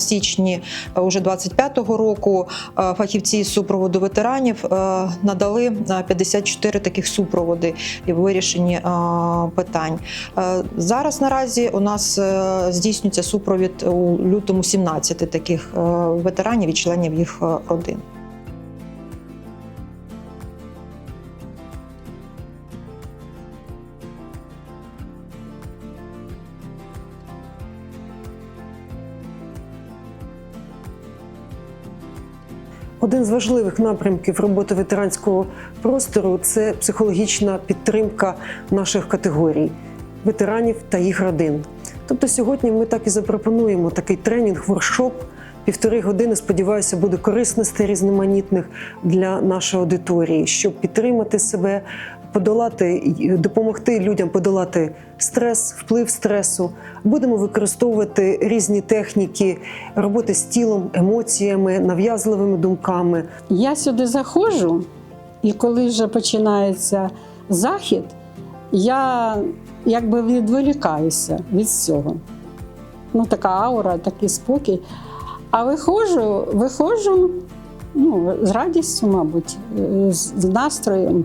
січні е, уже 25-го року е, фахівці з супроводу ветеранів е, надали е, 54 таких супроводи і вирішенні е, питань. Зараз наразі у нас здійснюється супровід у лютому 17 таких ветеранів і членів їх родин. Один з важливих напрямків роботи ветеранського простору це психологічна підтримка наших категорій ветеранів та їх родин. Тобто сьогодні ми так і запропонуємо такий тренінг, воркшоп. Півтори години, сподіваюся, буде корисностей різноманітних для нашої аудиторії, щоб підтримати себе, подолати, допомогти людям подолати стрес, вплив стресу. Будемо використовувати різні техніки роботи з тілом, емоціями, нав'язливими думками. Я сюди заходжу, і коли вже починається захід, я якби відволікаюся від цього. Ну, така аура, такий спокій. А виходжу, виходжу ну, з радістю, мабуть, е, з з настроєм.